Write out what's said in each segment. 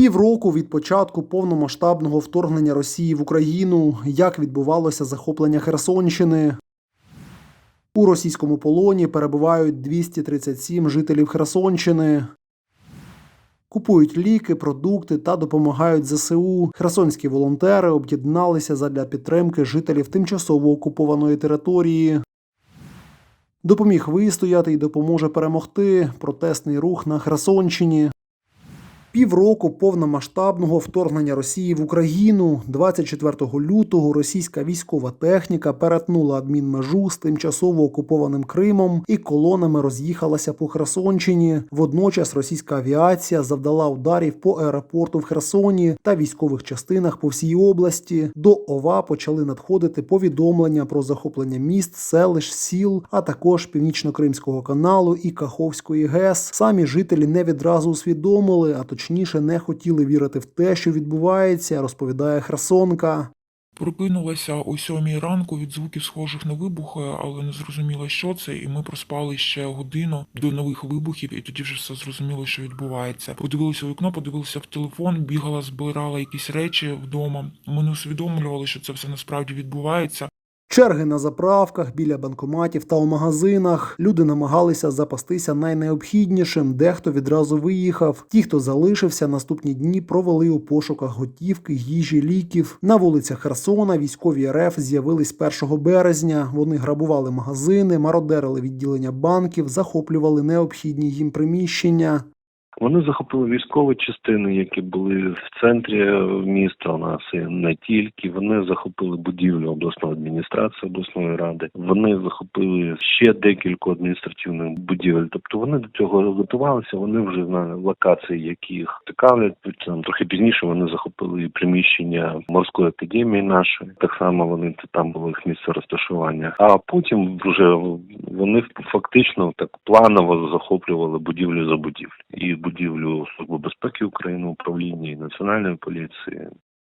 Півроку від початку повномасштабного вторгнення Росії в Україну, як відбувалося захоплення Херсонщини. У російському полоні перебувають 237 жителів Херсонщини. Купують ліки, продукти та допомагають ЗСУ. Херсонські волонтери об'єдналися задля підтримки жителів тимчасово окупованої території. Допоміг вистояти і допоможе перемогти протестний рух на Херсонщині. Півроку повномасштабного вторгнення Росії в Україну 24 лютого російська військова техніка перетнула адмінмежу з тимчасово окупованим Кримом і колонами роз'їхалася по Херсонщині. Водночас російська авіація завдала ударів по аеропорту в Херсоні та військових частинах по всій області. До ОВА почали надходити повідомлення про захоплення міст, селищ, сіл, а також північно-кримського каналу і Каховської ГЕС. Самі жителі не відразу усвідомили, а точніше не хотіли вірити в те, що відбувається, розповідає Херсонка. Прокинулася о сьомій ранку від звуків схожих на вибухи, але не зрозуміла, що це, і ми проспали ще годину до нових вибухів, і тоді вже все зрозуміло, що відбувається. Подивилася у вікно, подивилася в телефон, бігала, збирала якісь речі вдома. Ми не усвідомлювали, що це все насправді відбувається. Черги на заправках, біля банкоматів та у магазинах. Люди намагалися запастися найнеобхіднішим, дехто відразу виїхав. Ті, хто залишився, наступні дні провели у пошуках готівки, їжі, ліків. На вулицях Херсона військові РФ з'явились 1 березня. Вони грабували магазини, мародерили відділення банків, захоплювали необхідні їм приміщення. Вони захопили військові частини, які були в центрі міста. У нас і не тільки вони захопили будівлю обласної адміністрації обласної ради. Вони захопили ще декілька адміністративних будівель. Тобто вони до цього готувалися. Вони вже на локації, які їх цікавлять. Там трохи пізніше вони захопили приміщення морської академії нашої. Так само вони там було їх місце розташування. А потім вже вони фактично так планово захоплювали будівлю за будівлю і будівлю Служби безпеки України, управління і національної поліції.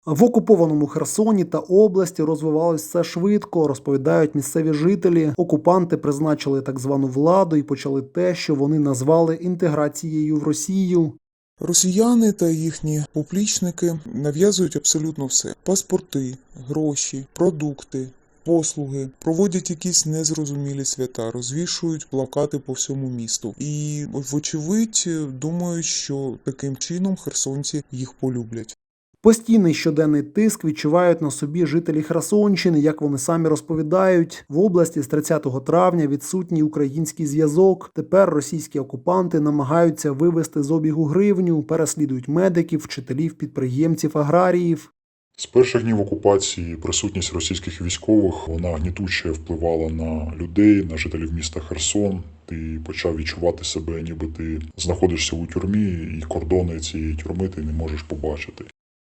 В окупованому Херсоні та області розвивалось все швидко, розповідають місцеві жителі. Окупанти призначили так звану владу і почали те, що вони назвали інтеграцією в Росію. Росіяни та їхні поплічники нав'язують абсолютно все: паспорти, гроші, продукти. Послуги проводять якісь незрозумілі свята, розвішують плакати по всьому місту, і вочевидь думають, що таким чином херсонці їх полюблять. Постійний щоденний тиск відчувають на собі жителі Херсонщини, як вони самі розповідають. В області з 30 травня відсутній український зв'язок. Тепер російські окупанти намагаються вивести з обігу гривню, переслідують медиків, вчителів, підприємців, аграріїв. З перших днів окупації присутність російських військових вона гнітуче впливала на людей, на жителів міста Херсон. Ти почав відчувати себе, ніби ти знаходишся у тюрмі, і кордони цієї тюрми ти не можеш побачити.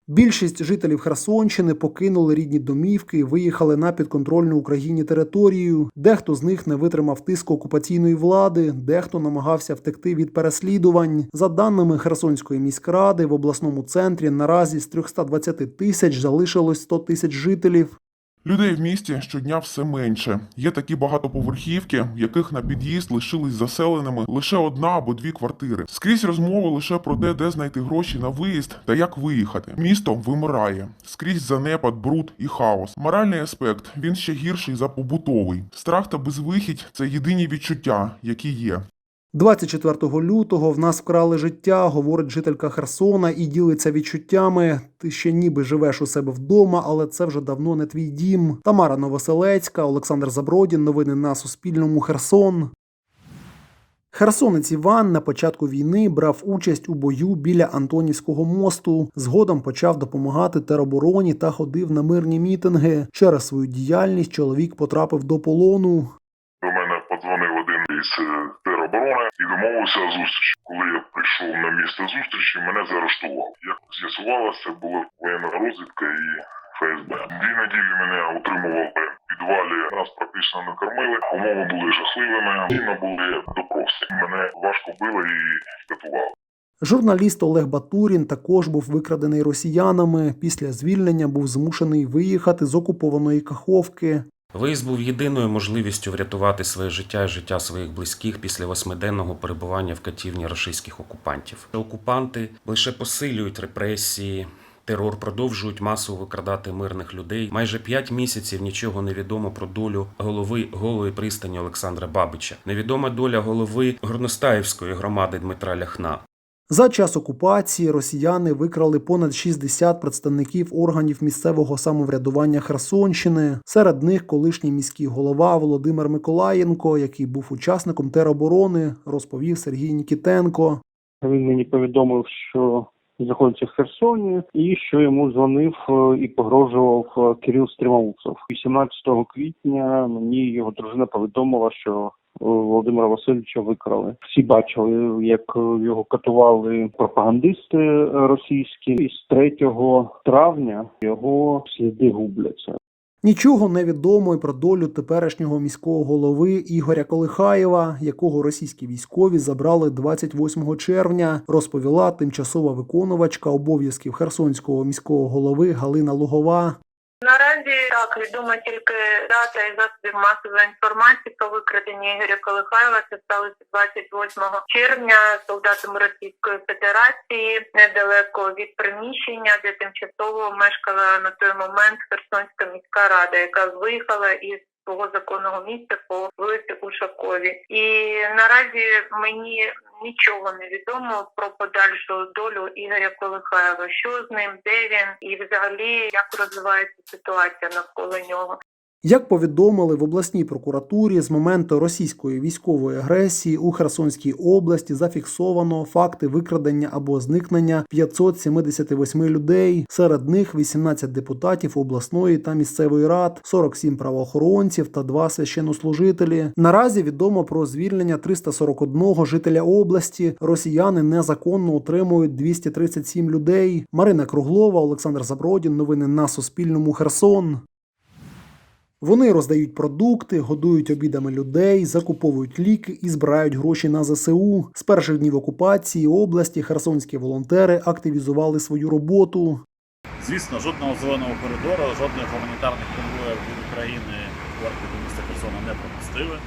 Більшість жителів Херсонщини покинули рідні домівки виїхали на підконтрольну Україні територію. Дехто з них не витримав тиску окупаційної влади, дехто намагався втекти від переслідувань. За даними Херсонської міськради, в обласному центрі наразі з 320 тисяч залишилось 100 тисяч жителів. Людей в місті щодня все менше. Є такі багатоповерхівки, в яких на під'їзд лишились заселеними лише одна або дві квартири. Скрізь розмови лише про те, де знайти гроші на виїзд та як виїхати. Місто вимирає. Скрізь занепад, бруд і хаос. Моральний аспект він ще гірший за побутовий. Страх та безвихідь це єдині відчуття, які є. 24 лютого в нас вкрали життя, говорить жителька Херсона і ділиться відчуттями. Ти ще ніби живеш у себе вдома, але це вже давно не твій дім. Тамара Новоселецька, Олександр Забродін. Новини на Суспільному. Херсон. Херсонець Іван на початку війни брав участь у бою біля Антонівського мосту. Згодом почав допомагати теробороні та ходив на мирні мітинги. Через свою діяльність чоловік потрапив до полону. До мене подзвонив один із е, і домовився зустріч. Коли я прийшов на місце зустрічі, мене заарештували. Як з'ясувалося, була воєнна розвідка і ФСБ. Дві неділі мене утримували в підвалі. Нас практично не кормили. Умови були жахливими. Сильно були допроси. Мене важко били і катували. Журналіст Олег Батурін також був викрадений росіянами. Після звільнення був змушений виїхати з окупованої Каховки. Виїзд був єдиною можливістю врятувати своє життя і життя своїх близьких після восьмиденного перебування в катівні російських окупантів. Окупанти лише посилюють репресії. Терор продовжують масово викрадати мирних людей. Майже п'ять місяців нічого не відомо про долю голови голої пристані Олександра Бабича. Невідома доля голови Горностаївської громади Дмитра Ляхна. За час окупації росіяни викрали понад 60 представників органів місцевого самоврядування Херсонщини. Серед них колишній міський голова Володимир Миколаєнко, який був учасником тероборони, розповів Сергій Нікітенко. Він мені повідомив, що знаходиться в Херсоні, і що йому дзвонив е, і погрожував е, Кирил Стрімоусов. 18 квітня мені його дружина повідомила, що е, Володимира Васильовича викрали. Всі бачили, як його катували пропагандисти російські, і з 3 травня його сліди губляться. Нічого не відомо й про долю теперішнього міського голови Ігоря Колихаєва, якого російські військові забрали 28 червня, розповіла тимчасова виконувачка обов'язків Херсонського міського голови Галина Лугова. Наразі так відома тільки дата і засобів масової інформації про викрадення Ігоря Колихаєва. Це сталося 28 червня солдатами Російської Федерації недалеко від приміщення, де тимчасово мешкала на той момент Херсонська міська рада, яка виїхала із свого законного місця по вулиці Ушакові. І наразі мені нічого не відомо про подальшу долю Ігоря Колихаєва. Що з ним, де він і взагалі як розвивається ситуація навколо нього. Як повідомили в обласній прокуратурі, з моменту російської військової агресії у Херсонській області зафіксовано факти викрадення або зникнення 578 людей. Серед них 18 депутатів обласної та місцевої рад, 47 правоохоронців та 2 священнослужителі. Наразі відомо про звільнення 341 жителя області. Росіяни незаконно утримують 237 людей. Марина Круглова, Олександр Забродін. Новини на Суспільному. Херсон. Вони роздають продукти, годують обідами людей, закуповують ліки і збирають гроші на ЗСУ. З перших днів окупації області херсонські волонтери активізували свою роботу. Звісно, жодного зеленого коридору, жодних гуманітарних конвоїв від України до міста Херсона не пропустили.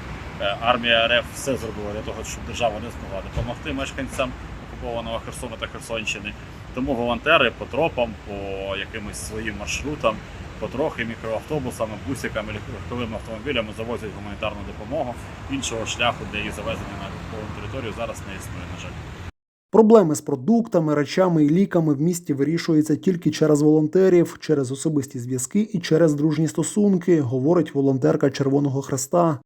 Е, Армія РФ все зробила для того, щоб держава не змогла допомогти мешканцям окупованого Херсона та Херсонщини. Тому волонтери по тропам, по якимось своїм маршрутам, потрохи мікроавтобусами, бусиками, легковими автомобілями завозять гуманітарну допомогу. Іншого шляху для її завезення на окуповану територію зараз не існує, на жаль. Проблеми з продуктами, речами і ліками в місті вирішуються тільки через волонтерів, через особисті зв'язки і через дружні стосунки, говорить волонтерка Червоного Хреста.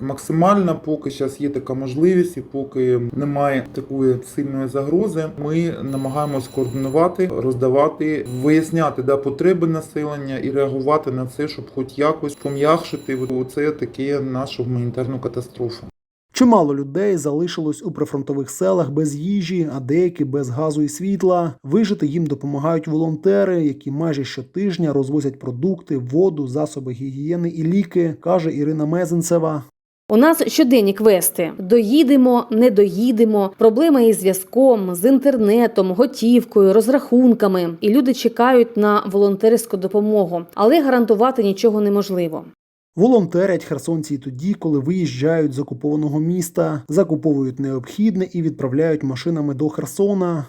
Максимально, поки зараз є така можливість, і поки немає такої сильної загрози, ми намагаємось координувати, роздавати, виясняти да, потреби населення і реагувати на це, щоб хоч якось пом'якшити оце таке нашу гуманітарну катастрофу. Чимало людей залишилось у прифронтових селах без їжі, а деякі без газу і світла. Вижити їм допомагають волонтери, які майже щотижня розвозять продукти, воду, засоби гігієни і ліки, каже Ірина Мезенцева. У нас щоденні квести. Доїдемо, не доїдемо, проблеми із зв'язком, з інтернетом, готівкою, розрахунками. І люди чекають на волонтерську допомогу, але гарантувати нічого неможливо. Волонтерять херсонці тоді, коли виїжджають з окупованого міста, закуповують необхідне і відправляють машинами до Херсона.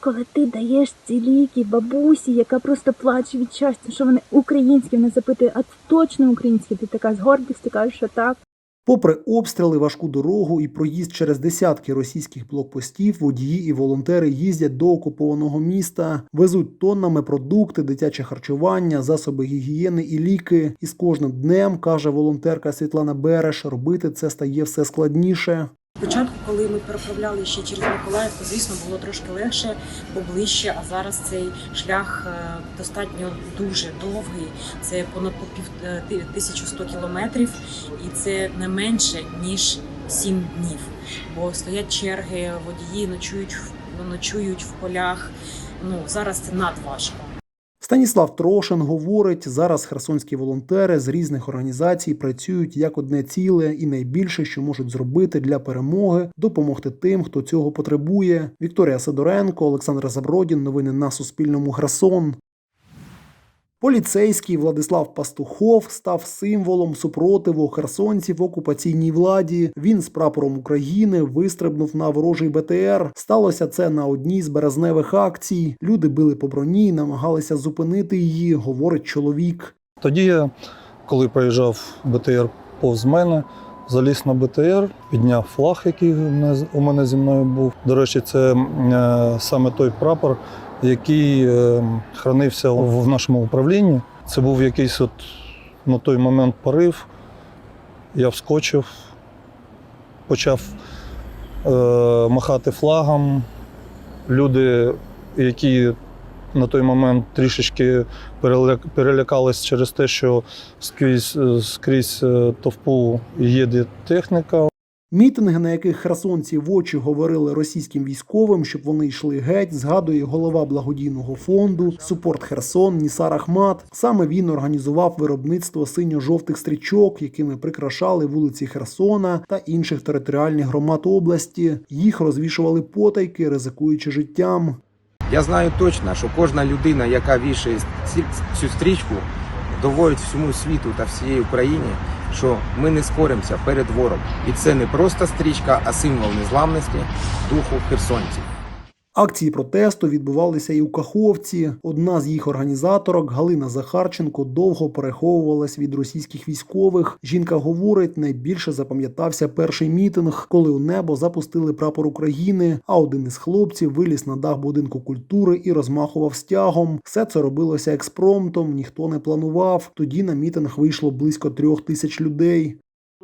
Коли ти даєш ці ліки бабусі, яка просто плаче від щастя, що вони українські, вона запитує, а це точно українські? Ти така з гордістю кажеш, що так. Попри обстріли, важку дорогу і проїзд через десятки російських блокпостів, водії і волонтери їздять до окупованого міста, везуть тоннами продукти, дитяче харчування, засоби гігієни і ліки. І з кожним днем, каже волонтерка Світлана Береш, робити це стає все складніше. Спочатку, коли ми переправляли ще через Миколаїв, то звісно було трошки легше, поближче. А зараз цей шлях е, достатньо дуже довгий. Це понад по пів е, ти- 1100 кілометрів, і це не менше ніж 7 днів. Бо стоять черги, водії ночують ночують в полях. Ну зараз це надважко. Станіслав Трошин говорить, зараз херсонські волонтери з різних організацій працюють як одне ціле, і найбільше, що можуть зробити для перемоги, допомогти тим, хто цього потребує. Вікторія Сидоренко, Олександр Забродін. Новини на Суспільному. Херсон. Поліцейський Владислав Пастухов став символом супротиву херсонців окупаційній владі. Він з прапором України вистрибнув на ворожий БТР. Сталося це на одній з березневих акцій. Люди били по броні, намагалися зупинити її, говорить чоловік. Тоді коли проїжджав БТР повз мене, заліз на БТР, підняв флаг, який у мене зі мною був. До речі, це е, саме той прапор, який е, хранився в нашому управлінні. Це був якийсь от на той момент порив. Я вскочив, почав е, махати флагом. Люди, які на той момент трішечки перелякались через те, що скрізь, е, скрізь е, товпу їде техніка. Мітинги, на яких херсонці в очі говорили російським військовим, щоб вони йшли геть, згадує голова благодійного фонду Супорт Херсон Нісар Ахмат. Саме він організував виробництво синьо-жовтих стрічок, якими прикрашали вулиці Херсона та інших територіальних громад області. Їх розвішували потайки, ризикуючи життям. Я знаю точно, що кожна людина, яка вішає цю стрічку, доводить всьому світу та всієї Україні, що ми не скоримося перед ворогом. І це не просто стрічка, а символ незламності духу херсонців. Акції протесту відбувалися і у Каховці. Одна з їх організаторок Галина Захарченко довго переховувалась від російських військових. Жінка говорить, найбільше запам'ятався перший мітинг, коли у небо запустили прапор України. А один із хлопців виліз на дах будинку культури і розмахував стягом. Все це робилося експромтом, ніхто не планував. Тоді на мітинг вийшло близько трьох тисяч людей.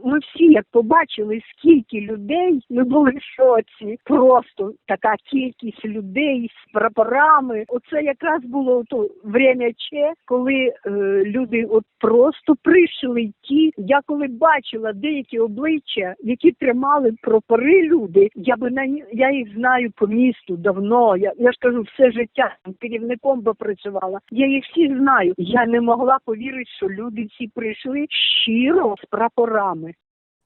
Ми всі, як побачили, скільки людей, ми були в шоці. Просто така кількість людей з прапорами. Оце якраз було то время Че, коли е, люди от просто прийшли йти. Я коли бачила деякі обличчя, які тримали прапори люди, я би на я їх знаю по місту давно. Я, я ж кажу, все життя керівником би працювала. Я їх всіх знаю. Я не могла повірити, що люди ці прийшли щиро з прапорами.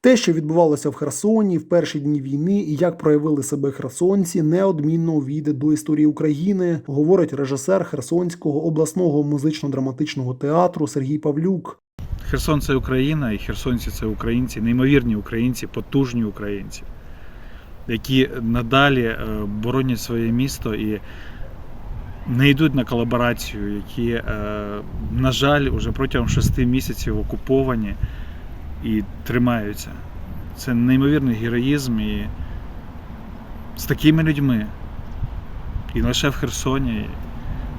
Те, що відбувалося в Херсоні в перші дні війни і як проявили себе херсонці, неодмінно увійде до історії України, говорить режисер Херсонського обласного музично-драматичного театру Сергій Павлюк. Херсон це Україна, і херсонці це українці, неймовірні українці, потужні українці, які надалі е, боронять своє місто і не йдуть на колаборацію, які, е, на жаль, уже протягом шести місяців окуповані і тримаються. Це неймовірний героїзм і з такими людьми. І не лише в Херсоні,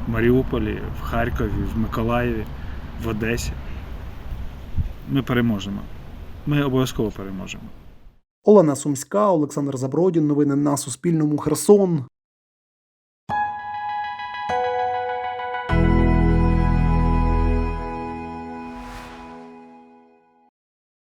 в Маріуполі, в Харкові, в Миколаєві, в Одесі. Ми переможемо. Ми обов'язково переможемо. Олена Сумська, Олександр Забродін. Новини на Суспільному. Херсон.